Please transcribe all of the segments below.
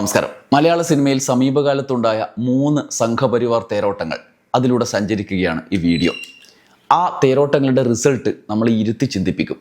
നമസ്കാരം. മലയാള സിനിമയിൽ സമീപകാലത്തുണ്ടായ മൂന്ന് സംഘപരിവാർ തേരോട്ടങ്ങൾ അതിലൂടെ സഞ്ചരിക്കുകയാണ് ഈ വീഡിയോ. ആ തേരോട്ടങ്ങളുടെ റിസൾട്ട് നമ്മൾ ഇരുത്തി ചിന്തിപ്പിക്കും.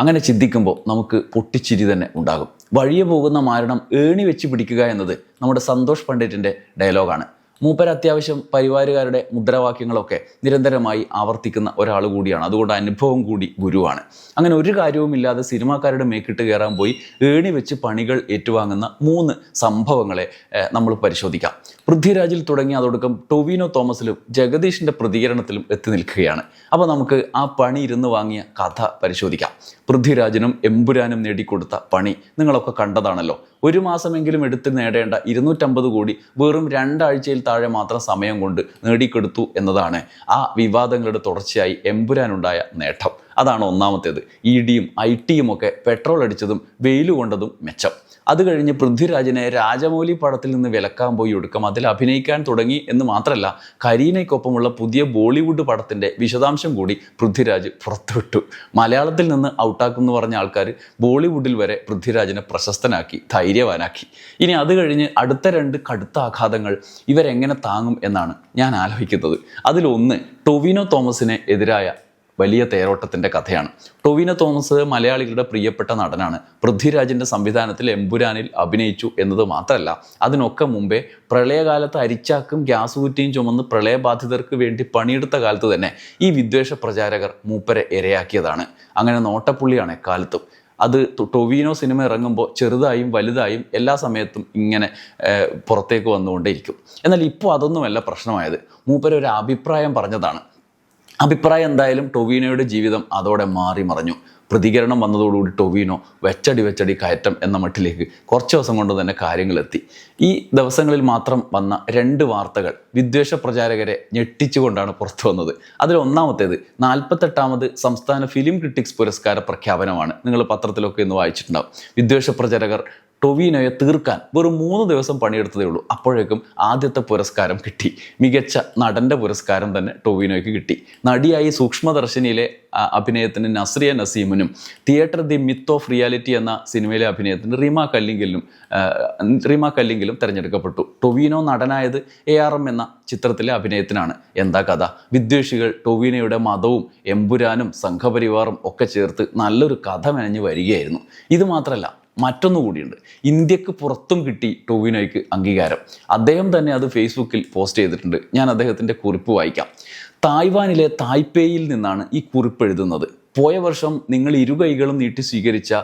അങ്ങനെ ചിന്തിക്കുമ്പോൾ നമുക്ക് പൊട്ടിച്ചിരി തന്നെ ഉണ്ടാകും. വഴിയെ പോകുന്ന മാരണം ഏണി വെച്ച് പിടിക്കുക എന്നത് നമ്മുടെ സന്തോഷ് പണ്ഡിറ്റിന്റെ ഡയലോഗാണ്. മൂപ്പർ അത്യാവശ്യം പരിവാരുകാരുടെ മുദ്രാവാക്യങ്ങളൊക്കെ നിരന്തരമായി ആവർത്തിക്കുന്ന ഒരാൾ കൂടിയാണ്. അതുകൊണ്ട് അനുഭവം കൂടി ഗുരുവാണ്. അങ്ങനെ ഒരു കാര്യവുമില്ലാതെ സിനിമാക്കാരുടെ മേക്കിട്ട് കയറാൻ പോയി ഏണി വെച്ച് പണികൾ ഏറ്റുവാങ്ങുന്ന മൂന്ന് സംഭവങ്ങളെ നമ്മൾ പരിശോധിക്കാം. പൃഥ്വിരാജിൽ തുടങ്ങി അതോടൊപ്പം ടൊവിനോ തോമസിലും ജഗദീഷിന്റെ പ്രതികരണത്തിലും എത്തി നിൽക്കുകയാണ്. അപ്പോൾ നമുക്ക് ആ പണി ഇരുന്ന് വാങ്ങിയ കഥ പരിശോധിക്കാം. പൃഥ്വിരാജിനും എമ്പുരാനും നേടിക്കൊടുത്ത പണി നിങ്ങളൊക്കെ കണ്ടതാണല്ലോ. ഒരു മാസമെങ്കിലും എടുത്ത് നേടേണ്ട ഇരുന്നൂറ്റമ്പത് കോടി വെറും രണ്ടാഴ്ചയിൽ താഴെ മാത്രം സമയം കൊണ്ട് നേടിക്കെടുത്തു എന്നതാണ് ആ വിവാദങ്ങളുടെ തുടർച്ചയായി എമ്പുരാനുണ്ടായ നേട്ടം. അതാണ് ഒന്നാമത്തേത്. ഇ ഡിയും ഐ ടിയും ഒക്കെ പെട്രോൾ അടിച്ചതും വെയിൽ കൊണ്ടതും മെച്ചം. അത് കഴിഞ്ഞ് പൃഥ്വിരാജിനെ രാജമൗലി പടത്തിൽ നിന്ന് വിലക്കാൻ പോയി ഒടുക്കം. അതിൽ അഭിനയിക്കാൻ തുടങ്ങി എന്ന് മാത്രമല്ല കരീനയ്ക്കൊപ്പമുള്ള പുതിയ ബോളിവുഡ് പടത്തിന്റെ വിശദാംശം കൂടി പൃഥ്വിരാജ് പുറത്തുവിട്ടു. മലയാളത്തിൽ നിന്ന് ഔട്ടാക്കും എന്ന് പറഞ്ഞ ആൾക്കാർ ബോളിവുഡിൽ വരെ പൃഥ്വിരാജിനെ പ്രശസ്തനാക്കി ധൈര്യവാനാക്കി. ഇനി അത് കഴിഞ്ഞ് അടുത്ത രണ്ട് കടുത്ത ആഘാതങ്ങൾ ഇവരെങ്ങനെ താങ്ങും എന്നാണ് ഞാൻ ആലോചിക്കുന്നത്. അതിലൊന്ന് ടൊവിനോ തോമസിനെ എതിരായ വലിയ തേരോട്ടത്തിന്റെ കഥയാണ്. ടൊവിനോ തോമസ് മലയാളികളുടെ പ്രിയപ്പെട്ട നടനാണ്. പൃഥ്വിരാജിന്റെ സംവിധാനത്തിൽ എമ്പുരാനിൽ അഭിനയിച്ചു എന്നത് മാത്രമല്ല അതിനൊക്കെ മുമ്പേ പ്രളയകാലത്ത് അരിച്ചാക്കും ഗ്യാസ് കുറ്റിയും ചുമന്ന് പ്രളയബാധിതർക്ക് വേണ്ടി പണിയെടുത്ത കാലത്ത് തന്നെ ഈ വിദ്വേഷ പ്രചാരകർ മൂപ്പരെ ഇരയാക്കിയതാണ്. അങ്ങനെ നോട്ടപ്പുള്ളിയാണ് എക്കാലത്തും അത് ടൊവിനോ സിനിമ ഇറങ്ങുമ്പോൾ ചെറുതായും വലുതായും എല്ലാ സമയത്തും ഇങ്ങനെ പുറത്തേക്ക് വന്നുകൊണ്ടേയിരിക്കും. എന്നാൽ ഇപ്പോൾ അതൊന്നുമല്ല പ്രശ്നമായത്. മൂപ്പരൊരു അഭിപ്രായം പറഞ്ഞതാണ്. അഭിപ്രായം എന്തായാലും ടൊവീനോയുടെ ജീവിതം അതോടെ മാറി മറഞ്ഞു. പ്രതികരണം വന്നതോടുകൂടി ടൊവീനോ വെച്ചടി വെച്ചടി കയറ്റം എന്ന മട്ടിലേക്ക് കുറച്ച് ദിവസം കൊണ്ട് തന്നെ കാര്യങ്ങളെത്തി. ഈ ദിവസങ്ങളിൽ മാത്രം വന്ന രണ്ട് വാർത്തകൾ വിദ്വേഷ പ്രചാരകരെ ഞെട്ടിച്ചുകൊണ്ടാണ് പുറത്തു വന്നത്. അതിൽ ഒന്നാമത്തേത് നാൽപ്പത്തെട്ടാമത് സംസ്ഥാന ഫിലിം ക്രിട്ടിക്സ് പുരസ്കാര പ്രഖ്യാപനമാണ്. നിങ്ങൾ പത്രത്തിലൊക്കെ ഇന്ന് വായിച്ചിട്ടുണ്ടാവും. വിദ്വേഷ പ്രചാരകർ ടൊവീനോയെ തീർക്കാൻ വെറും മൂന്ന് ദിവസം പണിയെടുത്തതേ ഉള്ളൂ. അപ്പോഴേക്കും ആദ്യത്തെ പുരസ്കാരം കിട്ടി. മികച്ച നടന്റെ പുരസ്കാരം തന്നെ ടൊവിനോയ്ക്ക് കിട്ടി. നടിയായി സൂക്ഷ്മദർശിനിയിലെ അഭിനയത്തിന് Nazriya നസീമിനും theatre the myth of reality എന്ന സിനിമയിലെ അഭിനയത്തിന് റീമ കല്ലിങ്കലിനും റീമ കല്ലിങ്കലും തിരഞ്ഞെടുക്കപ്പെട്ടു. ടൊവിനോ നടനായത് എ ആർ എം എന്ന ചിത്രത്തിലെ അഭിനയത്തിനാണ്. എന്താ കഥ? വിദ്വേഷികൾ ടൊവിനോയുടെ മതവും എമ്പുരാനും സംഘപരിവാറും ഒക്കെ ചേർത്ത് നല്ലൊരു കഥ മെനഞ്ഞു വരികയായിരുന്നു. ഇത് മാത്രമല്ല മറ്റൊന്നു കൂടിയുണ്ട്. ഇന്ത്യയ്ക്ക് പുറത്തും കിട്ടി ടൊവിനോയ്ക്ക് അംഗീകാരം. അദ്ദേഹം തന്നെ അത് ഫേസ്ബുക്കിൽ പോസ്റ്റ് ചെയ്തിട്ടുണ്ട്. ഞാൻ അദ്ദേഹത്തിന്റെ കുറിപ്പ് വായിക്കാം. തായ്വാനിലെ തായ്പേയിൽ നിന്നാണ് ഈ കുറിപ്പ് എഴുതുന്നത്. പോയ വർഷം നിങ്ങൾ ഇരുകൈകളും നീട്ടി സ്വീകരിച്ച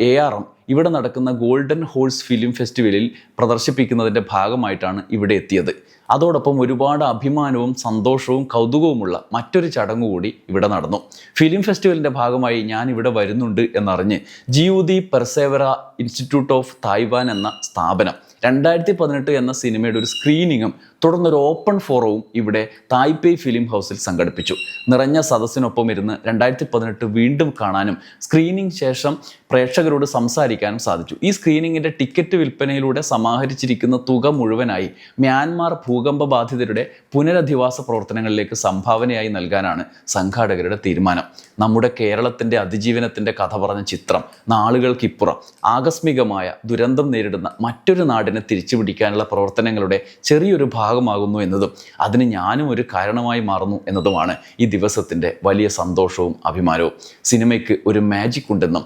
എ ആർ എം ഇവിടെ നടക്കുന്ന ഗോൾഡൻ ഹോഴ്സ് ഫിലിം ഫെസ്റ്റിവലിൽ പ്രദർശിപ്പിക്കുന്നതിന്റെ ഭാഗമായിട്ടാണ് ഇവിടെ എത്തിയത്. അതോടൊപ്പം ഒരുപാട് അഭിമാനവും സന്തോഷവും കൗതുകവുമുള്ള മറ്റൊരു ചടങ്ങ് കൂടി ഇവിടെ നടന്നു. ഫിലിം ഫെസ്റ്റിവലിന്റെ ഭാഗമായി ഞാൻ ഇവിടെ വരുന്നുണ്ട് എന്നറിഞ്ഞ് ജിയുദി പെർസേവറ ഇൻസ്റ്റിറ്റ്യൂട്ട് ഓഫ് തായ്വാൻ എന്ന സ്ഥാപനം രണ്ടായിരത്തി പതിനെട്ട് എന്ന സിനിമയുടെ ഒരു സ്ക്രീനിങ്ങും തുടർന്നൊരു ഓപ്പൺ ഫോറവും ഇവിടെ തായ്പേ ഫിലിം ഹൗസിൽ സംഘടിപ്പിച്ചു. നിറഞ്ഞ സദസ്സിനൊപ്പം ഇരുന്ന് രണ്ടായിരത്തി പതിനെട്ട് വീണ്ടും കാണാനും സ്ക്രീനിങ് ശേഷം പ്രേക്ഷകരോട് സംസാരിക്കാനും സാധിച്ചു. ഈ സ്ക്രീനിങ്ങിന്റെ ടിക്കറ്റ് വിൽപ്പനയിലൂടെ സമാഹരിച്ചിരിക്കുന്ന തുക മുഴുവനായി മ്യാൻമാർ ഭൂകമ്പ ബാധിതരുടെ പുനരധിവാസ പ്രവർത്തനങ്ങളിലേക്ക് സംഭാവനയായി നൽകാനാണ് സംഘാടകരുടെ തീരുമാനം. നമ്മുടെ കേരളത്തിന്റെ അതിജീവനത്തിന്റെ കഥ പറഞ്ഞ ചിത്രം നാളുകൾക്കിപ്പുറം ആകസ്മികമായ ദുരന്തം നേരിടുന്ന മറ്റൊരു നാടിനെ തിരിച്ചുപിടിക്കാനുള്ള പ്രവർത്തനങ്ങളുടെ ചെറിയൊരു ഭാഗമാകുന്നു എന്നതും അതിന് ഞാനും ഒരു കാരണമായി മാറുന്നു എന്നതുമാണ് ഈ ദിവസത്തിന്റെ വലിയ സന്തോഷവും അഭിമാനവും. സിനിമയ്ക്ക് ഒരു മാജിക് ഉണ്ടെന്നും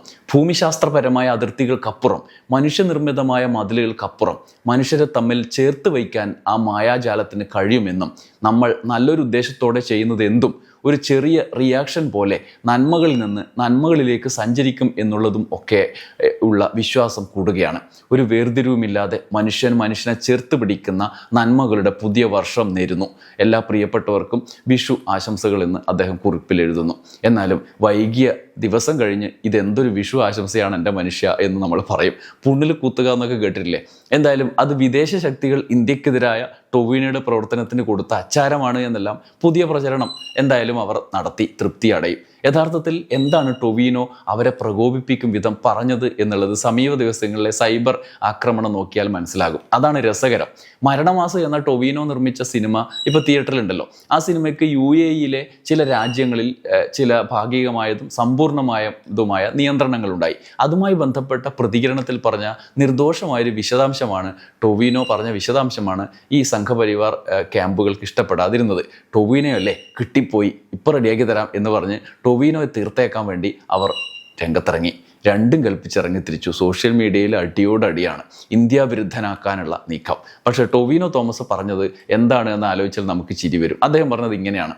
ഭൂമിശാസ്ത്രപരമായ അതിർത്തികൾക്കപ്പുറം മനുഷ്യനിർമ്മിതമായ മതിലുകൾക്കപ്പുറം മനുഷ്യരെ തമ്മിൽ ചേർത്ത് വയ്ക്കാൻ ആ മായാജാലത്തിന് കഴിയുമെന്നും നമ്മൾ നല്ലൊരു ഉദ്ദേശത്തോടെ ചെയ്യുന്നത് എന്തും ഒരു ചെറിയ റിയാക്ഷൻ പോലെ നന്മകളിൽ നിന്ന് നന്മകളിലേക്ക് സഞ്ചരിക്കും എന്നുള്ളതും ഒക്കെ ഉള്ള വിശ്വാസം കൂടുകയാണ്. ഒരു വേർതിരിവുമില്ലാതെ മനുഷ്യൻ മനുഷ്യനെ ചേർത്ത് പിടിക്കുന്ന നന്മകളുടെ പുതിയ വർഷം നേരുന്നു. എല്ലാ പ്രിയപ്പെട്ടവർക്കും വിഷു ആശംസകൾ എന്ന് അദ്ദേഹം കുറിപ്പിൽ എഴുതുന്നു. എന്നാലും വൈകിയ ദിവസം കഴിഞ്ഞ് ഇതെന്തൊരു വിഷു ആശംസയാണ് എന്റെ മനുഷ്യ എന്ന് നമ്മൾ പറയും. പുണ്ണിൽ കുത്തുക എന്നൊക്കെ കേട്ടിട്ടില്ലേ? എന്തായാലും അത് വിദേശ ശക്തികൾ ഇന്ത്യക്കെതിരായ ടൊവീനയുടെ പ്രവർത്തനത്തിന് കൊടുത്ത അച്ചാരമാണ് എന്നെല്ലാം പുതിയ പ്രചരണം എന്തായാലും അവർ നടത്തി തൃപ്തി അടയും യഥാർത്ഥത്തിൽ എന്താണ് ടൊവീനോ അവരെ പ്രകോപിപ്പിക്കും വിധം പറഞ്ഞത് എന്നുള്ളത് സമീപ ദിവസങ്ങളിലെ സൈബർ ആക്രമണം നോക്കിയാൽ മനസ്സിലാകും. അതാണ് രസകരം. മരണമാസ എന്ന ടൊവീനോ നിർമ്മിച്ച സിനിമ ഇപ്പോൾ തിയേറ്ററിലുണ്ടല്ലോ. ആ സിനിമയ്ക്ക് യു എ ഇയിലെ ചില രാജ്യങ്ങളിൽ ചില ഭാഗികമായതും സമ്പൂർണമായതുമായ നിയന്ത്രണങ്ങളുണ്ടായി. അതുമായി ബന്ധപ്പെട്ട പ്രതികരണത്തിൽ പറഞ്ഞ നിർദോഷമായൊരു വിശദാംശമാണ് ടൊവീനോ പറഞ്ഞ വിശദാംശമാണ് ഈ സംഘപരിവാർ ക്യാമ്പുകൾക്ക് ഇഷ്ടപ്പെടാതിരുന്നത്. ടൊവീനോ അല്ലേ കിട്ടിപ്പോയി. ഇപ്പോൾ റെഡിയാക്കി തരാം എന്ന് പറഞ്ഞ് ടൊവിനോയെ തീർത്തേക്കാൻ വേണ്ടി അവർ രംഗത്തിറങ്ങി. രണ്ടും കൽപ്പിച്ചിറങ്ങി തിരിച്ചു. സോഷ്യൽ മീഡിയയിൽ അടിയോടടിയാണ് ഇന്ത്യ വിരുദ്ധനാക്കാനുള്ള നീക്കം. പക്ഷേ ടൊവിനോ തോമസ് പറഞ്ഞത് എന്താണ് എന്ന് ആലോചിച്ചാൽ നമുക്ക് ചിരി വരും. അദ്ദേഹം പറഞ്ഞത് ഇങ്ങനെയാണ്.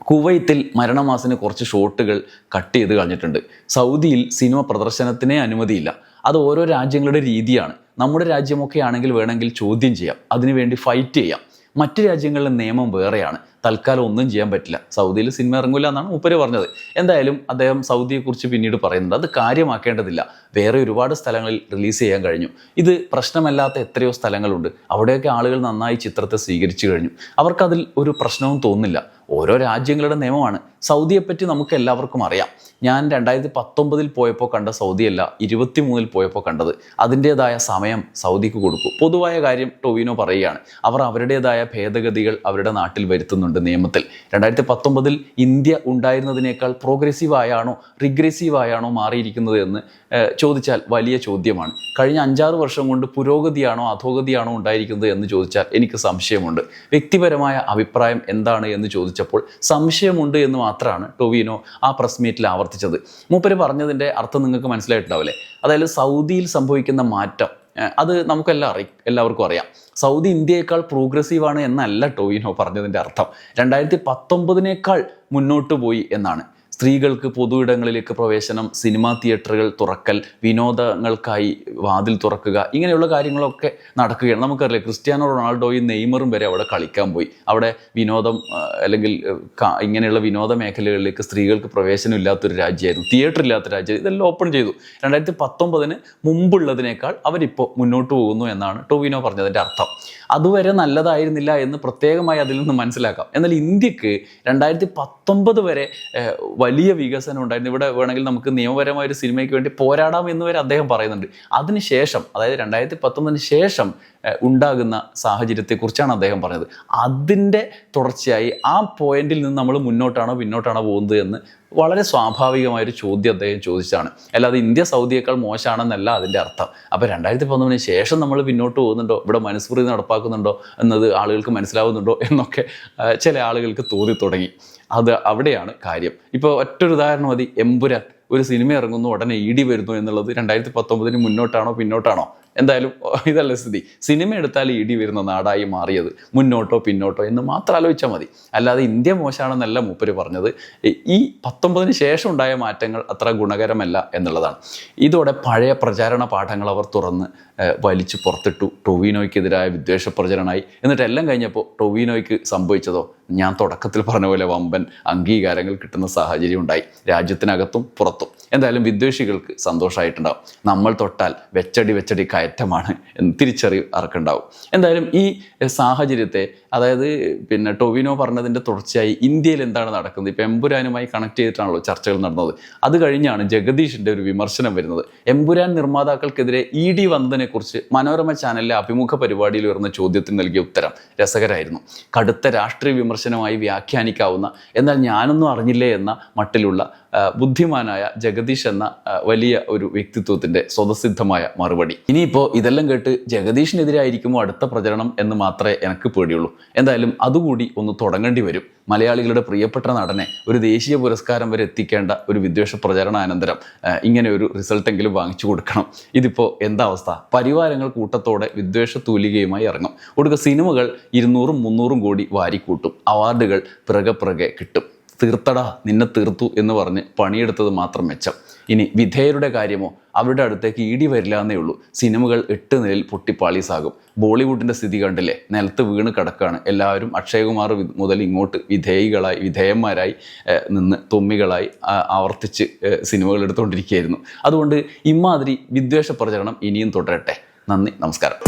കുവൈത്തിൽ മരണമാസിന് കുറച്ച് ഷോട്ടുകൾ കട്ട് ചെയ്ത് കളഞ്ഞിട്ടുണ്ട്. സൗദിയിൽ സിനിമ പ്രദർശനത്തിനേ അനുമതിയില്ല. അത് ഓരോ രാജ്യങ്ങളുടെ രീതിയാണ്. നമ്മുടെ രാജ്യമൊക്കെ ആണെങ്കിൽ വേണമെങ്കിൽ ചോദ്യം ചെയ്യാം. അതിനുവേണ്ടി ഫൈറ്റ് ചെയ്യാം. മറ്റ് രാജ്യങ്ങളിലെ നിയമം വേറെയാണ്. തൽക്കാലം ഒന്നും ചെയ്യാൻ പറ്റില്ല. സൗദിയിൽ സിനിമ ഇറങ്ങില്ല എന്നാണ് ഉപ്പര് പറഞ്ഞത്. എന്തായാലും അദ്ദേഹം സൗദിയെക്കുറിച്ച് പിന്നീട് പറയുന്നത് അത് കാര്യമാക്കേണ്ടതില്ല. വേറെ ഒരുപാട് സ്ഥലങ്ങളിൽ റിലീസ് ചെയ്യാൻ കഴിഞ്ഞു. ഇത് പ്രശ്നമല്ലാത്ത എത്രയോ സ്ഥലങ്ങളുണ്ട്. അവിടെയൊക്കെ ആളുകൾ നന്നായി ചിത്രത്തെ സ്വീകരിച്ചു കഴിഞ്ഞു. അവർക്കതിൽ ഒരു പ്രശ്നവും തോന്നുന്നില്ല. ഓരോ രാജ്യങ്ങളുടെ നിയമമാണ്. സൗദിയെപ്പറ്റി നമുക്ക് എല്ലാവർക്കും അറിയാം. ഞാൻ രണ്ടായിരത്തി പത്തൊമ്പതിൽ പോയപ്പോൾ കണ്ട സൗദിയല്ല ഇരുപത്തി മൂന്നിൽ പോയപ്പോൾ കണ്ടത്. അതിന്റേതായ സമയം സൗദിക്ക് കൊടുക്കും. പൊതുവായ കാര്യം ടൊവിനോ പറയുകയാണ്. അവർ അവരുടേതായ ഭേദഗതികൾ അവരുടെ നാട്ടിൽ വരുത്തുന്നുണ്ട് നിയമത്തിൽ. രണ്ടായിരത്തി പത്തൊമ്പതിൽ ഇന്ത്യ ഉണ്ടായിരുന്നതിനേക്കാൾ പ്രോഗ്രസീവ് ആയാണോ റിഗ്രസീവ് ആയാണോ മാറിയിരിക്കുന്നത് എന്ന് ചോദിച്ചാൽ വലിയ ചോദ്യമാണ്. കഴിഞ്ഞ അഞ്ചാറ് വർഷം കൊണ്ട് പുരോഗതിയാണോ അധോഗതിയാണോ ഉണ്ടായിരിക്കുന്നത് എന്ന് ചോദിച്ചാൽ എനിക്ക് സംശയമുണ്ട്. വ്യക്തിപരമായ അഭിപ്രായം എന്താണ് എന്ന് ചോദിച്ചപ്പോൾ സംശയമുണ്ട് എന്ന് മാത്രമാണ് ടൊവിനോ ആ പ്രസ് മീറ്റിൽ ആവർത്തിച്ചത്. മൂപ്പര് പറഞ്ഞതിന്റെ അർത്ഥം നിങ്ങൾക്ക് മനസ്സിലായിട്ടുണ്ടാവില്ലേ? അതായത് സൗദിയിൽ സംഭവിക്കുന്ന മാറ്റം അത് നമുക്കെല്ലാം അറി എല്ലാവർക്കും അറിയാം. സൗദി ഇന്ത്യയേക്കാൾ പ്രോഗ്രസീവ് ആണ് എന്നല്ല ടൊവിനോ പറഞ്ഞതിന്റെ അർത്ഥം. രണ്ടായിരത്തി പത്തൊമ്പതിനേക്കാൾ മുന്നോട്ട് പോയി എന്നാണ്. സ്ത്രീകൾക്ക് പൊതു ഇടങ്ങളിലേക്ക് പ്രവേശനം സിനിമാ തിയേറ്ററുകൾ തുറക്കൽ വിനോദങ്ങൾക്കായി വാതിൽ തുറക്കുക ഇങ്ങനെയുള്ള കാര്യങ്ങളൊക്കെ നടക്കുകയാണ്. നമുക്കറിയാം ക്രിസ്ത്യാനോ റൊണാൾഡോയും നെയ്മറും വരെ അവിടെ കളിക്കാൻ പോയി. അവിടെ വിനോദം അല്ലെങ്കിൽ ഇങ്ങനെയുള്ള വിനോദ മേഖലകളിലേക്ക് സ്ത്രീകൾക്ക് പ്രവേശനം ഇല്ലാത്തൊരു രാജ്യമായിരുന്നു. തിയേറ്റർ ഇല്ലാത്ത രാജ്യം. ഇതെല്ലാം ഓപ്പൺ ചെയ്തു. രണ്ടായിരത്തി പത്തൊമ്പതിന് മുമ്പുള്ളതിനേക്കാൾ അവരിപ്പോൾ മുന്നോട്ട് പോകുന്നു എന്നാണ് ടോവിനോ പറഞ്ഞതിന്റെ അർത്ഥം. അതുവരെ നല്ലതായിരുന്നില്ല എന്ന് പ്രത്യേകമായി അതിൽ നിന്ന് മനസ്സിലാക്കാം. എന്നാൽ ഇന്ത്യയ്ക്ക് രണ്ടായിരത്തി പത്തൊമ്പത് വരെ ഏഹ്, വലിയ വികസനം ഉണ്ടായിരുന്നു. ഇവിടെ വേണമെങ്കിൽ നമുക്ക് നിയമപരമായ ഒരു സിനിമയ്ക്ക് വേണ്ടി പോരാടാം എന്ന് വരെ അദ്ദേഹം പറയുന്നുണ്ട്. അതിനുശേഷം അതായത് രണ്ടായിരത്തി പത്തൊമ്പതിന് ശേഷം ഉണ്ടാകുന്ന സാഹചര്യത്തെക്കുറിച്ചാണ് അദ്ദേഹം പറഞ്ഞത്. അതിന്റെ തുടർച്ചയായി ആ പോയിന്റിൽ നിന്ന് നമ്മൾ മുന്നോട്ടാണോ പിന്നോട്ടാണോ പോകുന്നത് എന്ന് വളരെ സ്വാഭാവികമായൊരു ചോദ്യം അദ്ദേഹം ചോദിച്ചതാണ്. അല്ലാതെ ഇന്ത്യ സൗദിയേക്കാൾ മോശമാണെന്നല്ല അതിന്റെ അർത്ഥം. അപ്പോൾ രണ്ടായിരത്തി പതിനൊന്നിന് ശേഷം നമ്മൾ പിന്നോട്ട് പോകുന്നുണ്ടോ? ഇവിടെ മനസ്ഫൂർത്തി നടപ്പാക്കുന്നുണ്ടോ? എന്നത് ആളുകൾക്ക് മനസ്സിലാവുന്നുണ്ടോ? എന്നൊക്കെ ചില ആളുകൾക്ക് തോന്നി തുടങ്ങി അത് അവിടെയാണ് കാര്യം. ഇപ്പോൾ ഒറ്റൊരു ഉദാഹരണം മതി. എമ്പുരാൻ ഒരു സിനിമ ഇറങ്ങുന്നു ഉടനെ ഇടി വരുന്നു എന്നുള്ളത് രണ്ടായിരത്തി പത്തൊമ്പതിന് മുന്നോട്ടാണോ പിന്നോട്ടാണോ? എന്തായാലും ഇതല്ല സ്ഥിതി. സിനിമ എടുത്താൽ ഇടി വരുന്ന നാടായി മാറിയത്. മുന്നോട്ടോ പിന്നോട്ടോ എന്ന് മാത്രം ആലോചിച്ചാൽ മതി. അല്ലാതെ ഇന്ത്യ മോശമാണെന്നല്ല മൂപ്പര് പറഞ്ഞത്. ഈ പത്തൊമ്പതിന് ശേഷം ഉണ്ടായ മാറ്റങ്ങൾ അത്ര ഗുണകരമല്ല എന്നുള്ളതാണ്. ഇതോടെ പഴയ പ്രചാരണ പാഠങ്ങൾ അവർ തുറന്ന് വലിച്ചു പുറത്തിട്ടു. ടൊവിനോയ്ക്കെതിരായ വിദ്വേഷ പ്രചരണമായി. എന്നിട്ട് എല്ലാം കഴിഞ്ഞപ്പോൾ ടൊവിനോയ്ക്ക് സംഭവിച്ചതോ? ഞാൻ തുടക്കത്തിൽ പറഞ്ഞ പോലെ വമ്പൻ അംഗീകാരങ്ങൾ കിട്ടുന്ന സാഹചര്യം ഉണ്ടായി. രാജ്യത്തിനകത്തും പുറത്തും. എന്തായാലും വിദ്വേഷികൾക്ക് സന്തോഷമായിട്ടുണ്ടാവും നമ്മൾ തൊട്ടാൽ വെച്ചടി വെച്ചടി കയറ്റമാണ് എന്ന് തിരിച്ചറിവ് ആർക്കുണ്ടാവും. എന്തായാലും ഈ സാഹചര്യത്തെ അതായത് പിന്നെ ടൊവിനോ പറഞ്ഞതിന്റെ തുടർച്ചയായി ഇന്ത്യയിൽ എന്താണ് നടക്കുന്നത്? ഇപ്പം എമ്പുരാനുമായി കണക്ട് ചെയ്തിട്ടാണല്ലോ ചർച്ചകൾ നടന്നത്. അത് കഴിഞ്ഞാണ് ജഗദീഷിന്റെ ഒരു വിമർശനം വരുന്നത്. എമ്പുരാൻ നിർമ്മാതാക്കൾക്കെതിരെ ഇ ഡി വന്നതിനെക്കുറിച്ച് മനോരമ ചാനലിലെ അഭിമുഖ പരിപാടിയിൽ വരുന്ന ചോദ്യത്തിന് നൽകിയ ഉത്തരം രസകരമായിരുന്നു കടുത്ത രാഷ്ട്രീയ വിമർശനമായി വ്യാഖ്യാനിക്കാവുന്ന എന്നാൽ ഞാനൊന്നും അറിഞ്ഞില്ലേ എന്ന മട്ടിലുള്ള ബുദ്ധിമാനായ ജഗദീഷ് എന്ന വലിയ ഒരു വ്യക്തിത്വത്തിന്റെ സ്വതസിദ്ധമായ മറുപടി. ഇനിയിപ്പോൾ ഇതെല്ലാം കേട്ട് ജഗദീഷിനെതിരായിരിക്കുമോ അടുത്ത പ്രചരണം എന്ന് മാത്രമേ എനിക്ക് പേടിയുള്ളൂ. എന്തായാലും അതുകൂടി ഒന്ന് തുടങ്ങേണ്ടി വരും. മലയാളികളുടെ പ്രിയപ്പെട്ട നടനെ ഒരു ദേശീയ പുരസ്കാരം വരെ എത്തിക്കേണ്ട ഒരു വിദ്വേഷ പ്രചരണാനന്തരം ഇങ്ങനെ ഒരു റിസൾട്ടെങ്കിലും വാങ്ങിച്ചു കൊടുക്കണം. ഇതിപ്പോൾ എന്താ അവസ്ഥ പരിവാരങ്ങൾ കൂട്ടത്തോടെ വിദ്വേഷ തൂലികയുമായി ഇറങ്ങും. ഒടുക്ക സിനിമകൾ ഇരുന്നൂറും മുന്നൂറും കോടി വാരിക്കൂട്ടും. അവാർഡുകൾ പിറകെ പിറകെ കിട്ടും. തീർത്തടാ നിന്നെ തീർത്തു എന്ന് പറഞ്ഞ് പണിയെടുത്തത് മാത്രം മെച്ചം. ഇനി വിധേയരുടെ കാര്യമോ അവരുടെ അടുത്തേക്ക് ഇടി വരില്ല എന്നേ ഉള്ളൂ. സിനിമകൾ എട്ട് നിലയിൽ പൊട്ടിപ്പാളീസാകും ബോളിവുഡിന്റെ സ്ഥിതി കണ്ടില്ലേ? നിലത്ത് വീണ് കിടക്കുകയാണ് എല്ലാവരും അക്ഷയകുമാർ മുതൽ ഇങ്ങോട്ട് വിധേയികളായി വിധേയന്മാരായി നിന്ന് തുമ്മികളായി ആവർത്തിച്ച് സിനിമകൾ എടുത്തുകൊണ്ടിരിക്കുകയായിരുന്നു. അതുകൊണ്ട് ഇമാതിരി വിദ്വേഷ പ്രചരണം ഇനിയും തുടരട്ടെ. നന്ദി നമസ്കാരം.